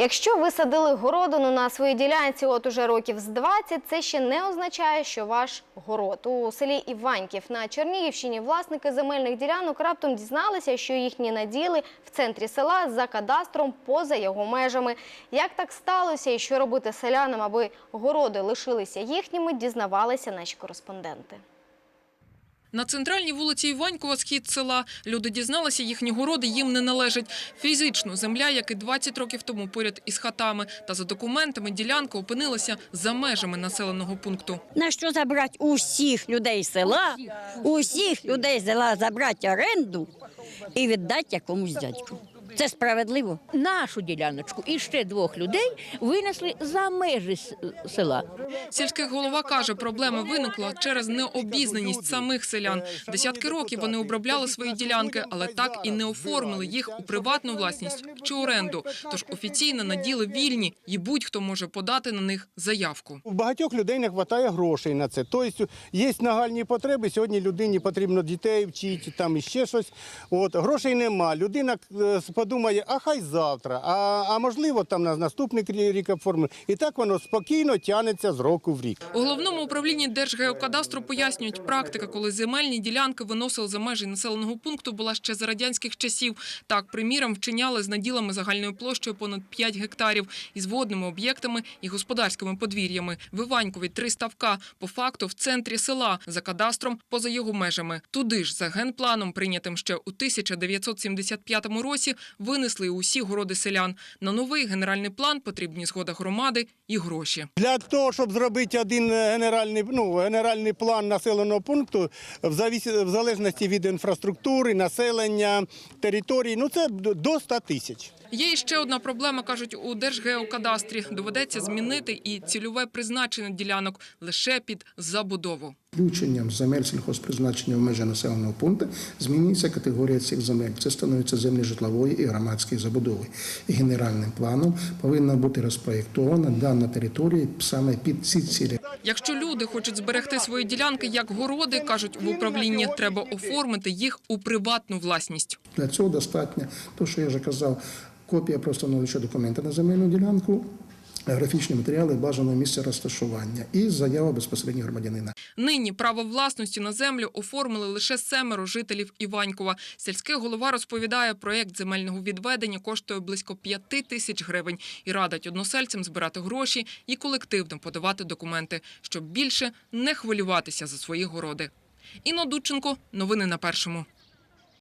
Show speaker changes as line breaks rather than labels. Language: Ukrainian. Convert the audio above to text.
Якщо ви садили городину на своїй ділянці от уже років з 20, це ще не означає, що ваш город. У селі Іваньків на Чернігівщині власники земельних ділянок раптом дізналися, що їхні наділи в центрі села за кадастром поза його межами. Як так сталося і що робити селянам, аби городи лишилися їхніми, дізнавалися наші кореспонденти.
На центральній вулиці Іванькова, схід села, люди дізналися, їхні городи їм не належать. Фізично земля, як і 20 років тому поряд із хатами. Та за документами ділянка опинилася за межами населеного пункту.
На що забрати усіх людей села, усіх людей села забрати оренду і віддати якомусь дядьку. Це справедливо.
нашу діляночку і ще двох людей винесли за межі села.
Сільський голова каже, проблема виникла через необізнаність самих селян. Десятки років вони обробляли свої ділянки, але так і не оформили їх у приватну власність чи оренду. Тож офіційно наділи вільні, і будь-хто може подати на них заявку.
У багатьох людей не вистачає грошей на це. Тобто є нагальні потреби. Сьогодні людині потрібно дітей вчити, там іще щось. От грошей нема. Людина е, подумає, а хай завтра, а, а можливо там на наступний рік оформлено. І так воно спокійно тягнеться з року в рік.
У головному управлінні Держгеокадастру пояснюють, практика, коли земельні ділянки виносили за межі населеного пункту, була ще за радянських часів. Так, приміром, вчиняли з наділами загальною площею понад 5 гектарів із водними об'єктами і господарськими подвір'ями. В Іванькові три ставка, по факту в центрі села, за кадастром, поза його межами. Туди ж за генпланом, прийнятим ще у 1975 році, винесли усі городи селян. На новий генеральний план потрібні згода громади і гроші.
Для того, щоб зробити один генеральний, ну, генеральний план населеного пункту, в, завіс- в залежності від інфраструктури, населення, території, ну це до 100 тисяч.
Є ще одна проблема, кажуть у Держгеокадастрі. Доведеться змінити і цільове призначення ділянок лише під забудову.
Включенням земель сільхозпризначення в межі населеного пункту змінюється категорія цих земель. Це становиться землі житлової і громадської забудови. І генеральним планом повинна бути розпроєктована дана територія саме під ці цілі.
Якщо люди хочуть зберегти свої ділянки як городи, кажуть в управлінні, треба оформити їх у приватну власність.
Для цього достатньо, то що я вже казав, копія просто налише документа на земельну ділянку, графічні матеріали бажаного місця розташування і заява безпосередньо громадянина.
Нині право власності на землю оформили лише семеро жителів Іванькова. Сільський голова розповідає, проєкт земельного відведення коштує близько п'яти тисяч гривень і радить односельцям збирати гроші і колективно подавати документи, щоб більше не хвилюватися за свої городи. Інна Дудченко, новини на першому.